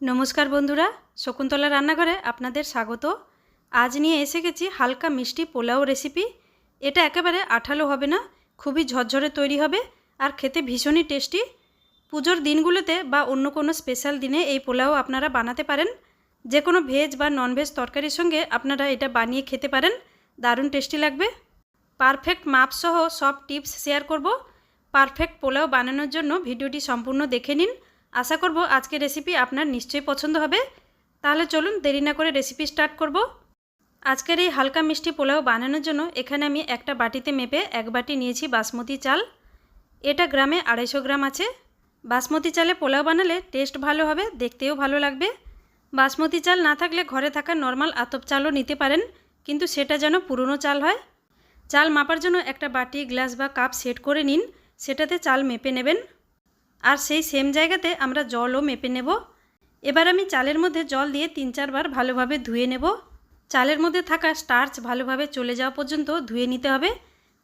নমস্কার বন্ধুরা, শকুন্তলা রান্নাঘরে আপনাদের স্বাগত। আজ নিয়ে এসে গেছি হালকা মিষ্টি পোলাও রেসিপি। এটা একেবারে আঠালো হবে না, খুবই ঝরঝরে তৈরি হবে আর খেতে ভীষণই টেস্টি। পুজোর দিনগুলোতে বা অন্য কোনো স্পেশাল দিনে এই পোলাও আপনারা বানাতে পারেন। যে কোনো ভেজ বা ননভেজ তরকারির সঙ্গে আপনারা এটা বানিয়ে খেতে পারেন, দারুণ টেস্টি লাগবে। পারফেক্ট মাপসহ সব টিপস শেয়ার করব। পারফেক্ট পোলাও বানানোর জন্য ভিডিওটি সম্পূর্ণ দেখে নিন। আশা করব আজকের রেসিপি আপনার নিশ্চয়ই পছন্দ হবে। তাহলে চলুন দেরি না করে রেসিপি স্টার্ট করব। আজকের এই হালকা মিষ্টি পোলাও বানানোর জন্য এখানে আমি একটা বাটিতে মেপে এক বাটি নিয়েছি বাসমতি চাল। এটা গ্রামে আড়াইশো গ্রাম আছে। বাসমতি চালে পোলাও বানালে টেস্ট ভালো হবে, দেখতেও ভালো লাগবে। বাসমতি চাল না থাকলে ঘরে থাকা নর্মাল আতপ চালও নিতে পারেন, কিন্তু সেটা যেন পুরনো চাল হয়। চাল মাপার জন্য একটা বাটি, গ্লাস বা কাপ সেট করে নিন। সেটাতে চাল মেপে নেবেন। আর সেই সেম জায়গাতে আমরা জলও মেপে নেব। এবার আমি চালের মধ্যে জল দিয়ে তিন চারবার ভালোভাবে ধুয়ে নেব। চালের মধ্যে থাকা স্টার্চ ভালোভাবে চলে যাওয়া পর্যন্ত ধুয়ে নিতে হবে।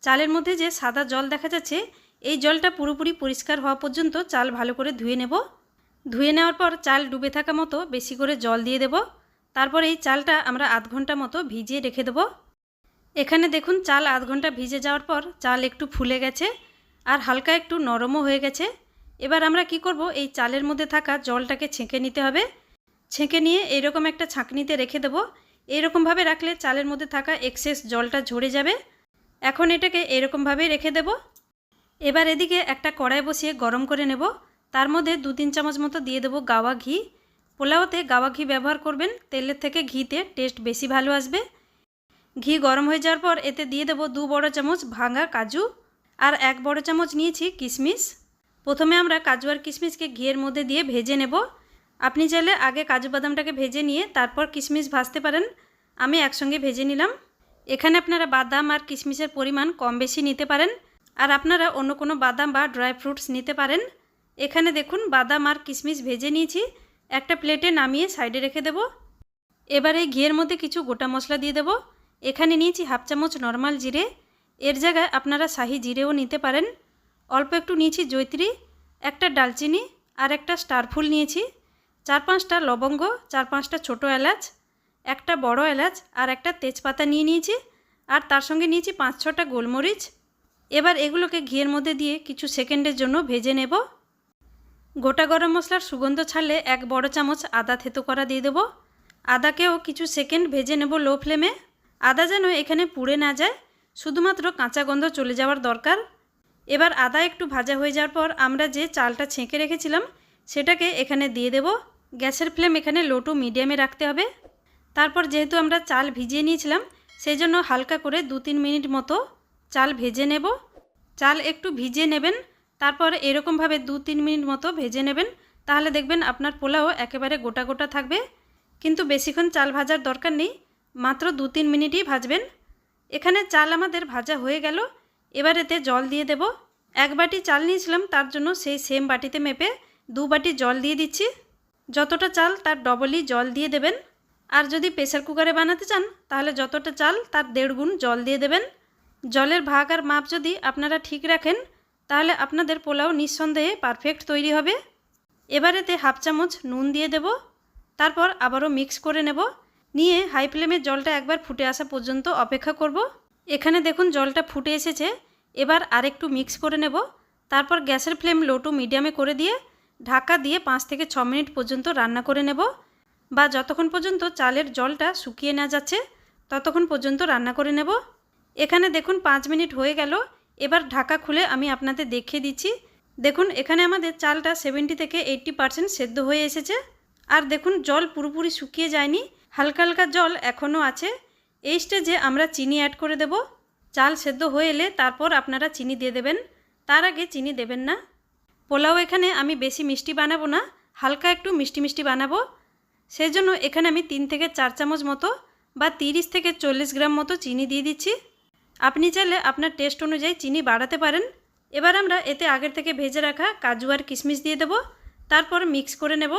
চালের মধ্যে যে সাদা জল দেখা যাচ্ছে, এই জলটা পুরোপুরি পরিষ্কার হওয়া পর্যন্ত চাল ভালো করে ধুয়ে নেব। ধুয়ে নেওয়ার পর চাল ডুবে থাকা মতো বেশি করে জল দিয়ে দেব। তারপর এই চালটা আমরা আধ ঘণ্টা মতো ভিজিয়ে রেখে দেবো। এখানে দেখুন চাল আধ ঘণ্টা ভিজে যাওয়ার পর চাল একটু ফুলে গেছে আর হালকা একটু নরমও হয়ে গেছে। এবার আমরা কি করব? এই চালের মধ্যে থাকা জলটাকে ছেঁকে নিতে হবে। ছেঁকে নিয়ে এরকম একটা ছাঁকনিতে রেখে দেবো। এইরকমভাবে রাখলে চালের মধ্যে থাকা এক্সেস জলটা ঝরে যাবে। এখন এটাকে এরকমভাবেই রেখে দেব। এবার এদিকে একটা কড়াই বসিয়ে গরম করে নেব। তার মধ্যে দু তিন চামচ মতো দিয়ে দেবো গাওয়া ঘি। পোলাওতে গাওয়া ঘি ব্যবহার করবেন। তেলের থেকে ঘিতে টেস্ট বেশি ভালো আসবে। ঘি গরম হয়ে যাওয়ার পর এতে দিয়ে দেবো দু বড় চামচ ভাঙা কাজু। আর এক বড় চামচ নিয়েছি কিশমিশ। প্রথমে আমরা কাজু আর কিশমিশকে ঘিয়ের মধ্যে দিয়ে ভেজে নেব। আপনি চাইলে আগে কাজু বাদামটাকে ভেজে নিয়ে তারপর কিশমিশ ভাজতে পারেন। আমি একসঙ্গে ভেজে নিলাম। এখানে আপনারা বাদাম আর কিশমিশের পরিমাণ কম বেশি নিতে পারেন। আর আপনারা অন্য কোনো বাদাম বা ড্রাই ফ্রুটস নিতে পারেন। এখানে দেখুন, বাদাম আর কিশমিশ ভেজে নিয়েছি। একটা প্লেটে নামিয়ে সাইডে রেখে দেব। এবার ঘিয়ের মধ্যে কিছু গোটা মশলা দিয়ে দেবো। এখানে নিয়েছি হাফ চামচ নর্মাল জিরে। এর জায়গায় আপনারা শাহি জিরেও নিতে পারেন। অল্প একটু নিয়েছি জৈত্রী একটা ডালচিনি আর একটা স্টার ফুল নিয়েছি। চার পাঁচটা লবঙ্গ, চার পাঁচটা ছোটো এলাচ, একটা বড় এলাচ আর একটা তেজপাতা নিয়ে নিয়েছি। আর তার সঙ্গে নিয়েছি পাঁচ ছটা গোলমরিচ। এবার এগুলোকে ঘিয়ের মধ্যে দিয়ে কিছু সেকেন্ডের জন্য ভেজে নেব। গোটা গরম মশলার সুগন্ধ ছাড়লে এক বড় চামচ আদা থেতো করা দিয়ে দেবো। আদাকেও কিছু সেকেন্ড ভেজে নেব লো ফ্লেমে। আদা যেন এখানে পুড়ে না যায়, শুধুমাত্র কাঁচা গন্ধ চলে যাওয়ার দরকার। এবার আদা একটু ভাজা হয়ে যাওয়ার পর আমরা যে চালটা ছেঁকে রেখেছিলাম, সেটাকে এখানে দিয়ে দেব। গ্যাসের ফ্লেম এখানে লো টু মিডিয়ামে রাখতে হবে। তারপর যেহেতু আমরা চাল ভিজিয়ে নিয়েছিলাম সেই জন্য হালকা করে দু তিন মিনিট মতো চাল ভেজে নেব। চাল একটু ভিজিয়ে নেবেন, তারপর এরকমভাবে দু তিন মিনিট মতো ভেজে নেবেন। তাহলে দেখবেন আপনার পোলাও একেবারে গোটা গোটা থাকবে। কিন্তু বেশিক্ষণ চাল ভাজার দরকার নেই, মাত্র দু তিন মিনিটই ভাজবেন। এখানে চাল আমাদের ভাজা হয়ে গেল। এবার এতে জল দিয়ে দেব। এক বাটি চাল নিয়েছিলাম, তার জন্য সেই সেম বাটিতে মেপে দু বাটি জল দিয়ে দিচ্ছি। যতটা চাল, তার ডবলই জল দিয়ে দেবেন। আর যদি প্রেসার কুকারে বানাতে চান, তাহলে যতটা চাল, তার দেড় গুণ জল দিয়ে দেবেন। জলের ভাগ আর মাপ যদি আপনারা ঠিক রাখেন, তাহলে আপনাদের পোলাও নিঃসন্দেহে পারফেক্ট তৈরি হবে। এবার এতে হাফ চামচ নুন দিয়ে দেব। তারপর আবারও মিক্স করে নেব। নিয়ে হাই ফ্লেমে জলটা একবার ফুটে আসা পর্যন্ত অপেক্ষা করব। এখানে দেখুন জলটা ফুটে এসেছে। এবার আরেকটু মিক্স করে নেব। তারপর গ্যাসের ফ্লেম লো টু মিডিয়ামে করে দিয়ে ঢাকা দিয়ে পাঁচ থেকে ছ মিনিট পর্যন্ত রান্না করে নেব। বা যতক্ষণ পর্যন্ত চালের জলটা শুকিয়ে না যাচ্ছে, ততক্ষণ পর্যন্ত রান্না করে নেব। এখানে দেখুন পাঁচ মিনিট হয়ে গেল। এবার ঢাকা খুলে আমি আপনাদের দেখিয়ে দিচ্ছি। দেখুন এখানে আমাদের চালটা সেভেন্টি থেকে এইট্টি পারসেন্ট সেদ্ধ হয়ে এসেছে। আর দেখুন জল পুরোপুরি শুকিয়ে যায়নি। হালকা হালকা জল এখনও আছে। এই স্টেজে আমরা চিনি অ্যাড করে দেব, চাল সেদ্ধ হয়ে এলে তারপর আপনারা চিনি দিয়ে দেবেন। তার আগে চিনি দেবেন না। পোলাও এখানে আমি বেশি মিষ্টি বানাবো না, হালকা একটু মিষ্টি মিষ্টি বানাবো। সেই জন্য এখানে আমি তিন থেকে চার চামচ মতো বা তিরিশ থেকে চল্লিশ গ্রাম মতো চিনি দিয়ে দিচ্ছি। আপনি চাইলে আপনার টেস্ট অনুযায়ী চিনি বাড়াতে পারেন। এবার আমরা এতে আগের থেকে ভেজে রাখা কাজু আর কিশমিশ দিয়ে দেব। তারপর মিক্স করে নেব।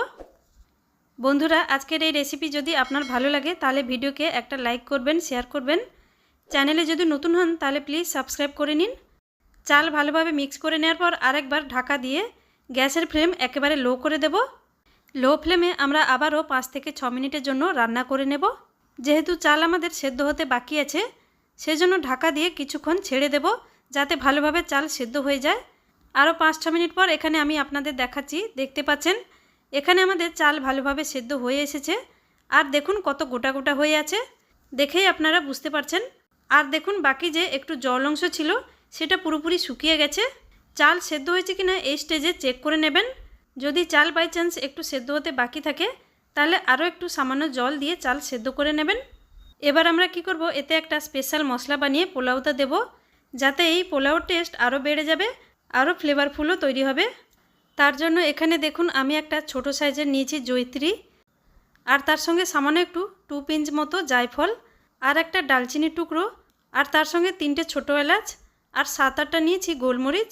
বন্ধুরা, আজকের এই রেসিপি যদি আপনার ভালো লাগে, তাহলে ভিডিওকে একটা লাইক করবেন শেয়ার করবেন। চ্যানেলে যদি নতুন হন, তাহলে প্লিজ সাবস্ক্রাইব করে নিন। চাল ভালোভাবে মিক্স করে নেওয়ার পর আরেকবার ঢাকা দিয়ে গ্যাসের ফ্লেম একেবারে লো করে দেব। লো ফ্লেমে আমরা আবারও পাঁচ থেকে ছ মিনিটের জন্য রান্না করে নেব। যেহেতু চাল আমাদের সেদ্ধ হতে বাকি আছে, সেজন্য ঢাকা দিয়ে কিছুক্ষণ ছেড়ে দেব, যাতে ভালোভাবে চাল সেদ্ধ হয়ে যায়। আরও পাঁচ ছ মিনিট পর এখানে আমি আপনাদের দেখাচ্ছি, দেখতে পাচ্ছেন? এখানে আমাদের চাল ভালোভাবে সেদ্ধ হয়ে এসেছে। আর দেখুন কত গোটা গোটা হয়ে আছে। দেখেই আপনারা বুঝতে পারছেন। আর দেখুন বাকি যে একটু জল অংশ ছিল, সেটা পুরোপুরি শুকিয়ে গেছে। চাল সেদ্ধ হয়েছে কি না এই স্টেজে চেক করে নেবেন। যদি চাল বাই চান্স একটু সেদ্ধ হতে বাকি থাকে, তাহলে আরও একটু সামান্য জল দিয়ে চাল সেদ্ধ করে নেবেন। এবার আমরা কি করব, এতে একটা স্পেশাল মশলা বানিয়ে পোলাওটা দেব। যাতে এই পোলাওর টেস্ট আরও বেড়ে যাবে, আরও ফ্লেভারফুলও তৈরি হবে। তার জন্য এখানে দেখুন আমি একটা ছোট সাইজের নিয়েছি জৈত্রী আর তার সঙ্গে সামান্য একটু টু পিঞ্চ মতো জায়ফল আর একটা ডালচিনি টুকরো। আর তার সঙ্গে তিনটে ছোটো এলাচ আর সাত আটটা নিয়েছি গোলমরিচ।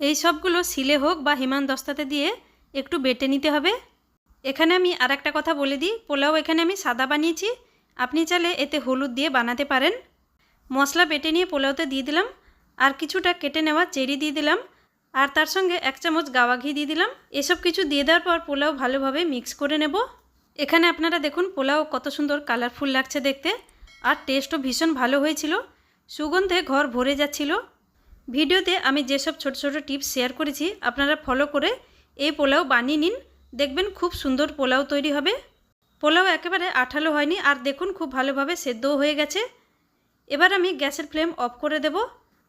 এই সবগুলো শিলে হোক বা হিমান দস্তাতে দিয়ে একটু বেটে নিতে হবে। এখানে আমি আর একটা কথা বলে দিই, পোলাও এখানে আমি সাদা বানিয়েছি। আপনি চাইলে এতে হলুদ দিয়ে বানাতে পারেন। মশলা বেটে নিয়ে পোলাওতে দিয়ে দিলাম। আর কিছুটা কেটে নেওয়া চেরি দিয়ে দিলাম। আর তার সঙ্গে এক চামচ গাওয়া ঘি দিয়ে দিলাম। এসব কিছু দিয়ে দেওয়ার পর পোলাও ভালোভাবে মিক্স করে নেব। এখানে আপনারা দেখুন পোলাও কত সুন্দর কালারফুল লাগছে দেখতে। আর টেস্টও ভীষণ ভালো হয়েছিল। সুগন্ধে ঘর ভরে যাচ্ছিল। ভিডিওতে আমি যেসব ছোট ছোট টিপস শেয়ার করেছি, আপনারা ফলো করে এই পোলাও বানিয়ে নিন। দেখবেন খুব সুন্দর পোলাও তৈরি হবে। পোলাও একেবারে আঠালো হয়নি আর দেখুন খুব ভালোভাবে সেদ্ধও হয়ে গেছে। এবার আমি গ্যাসের ফ্লেম অফ করে দেব।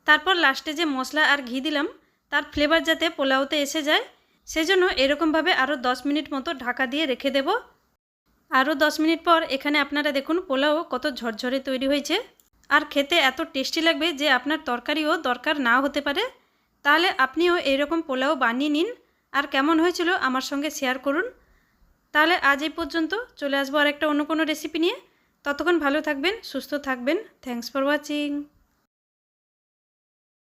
তারপর লাস্টে যে মশলা আর ঘি দিলাম তার ফ্লেভার যাতে পোলাওতে এসে যায়, সেজন্য এরকমভাবে আরও দশ মিনিট মতো ঢাকা দিয়ে রেখে দেব। আরও দশ মিনিট পর এখানে আপনারা দেখুন পোলাও কত ঝরঝরে তৈরি হয়েছে। আর খেতে এত টেস্টি লাগবে যে আপনার তরকারিও দরকার নাও হতে পারে। তাহলে আপনিও এইরকম পোলাও বানিয়ে নিন। আর কেমন হয়েছিল আমার সঙ্গে শেয়ার করুন। তাহলে আজ এই পর্যন্ত চলে আসব আর একটা অন্য কোনো রেসিপি নিয়ে। ততক্ষণ ভালো থাকবেন, সুস্থ থাকবেন। Thanks for watching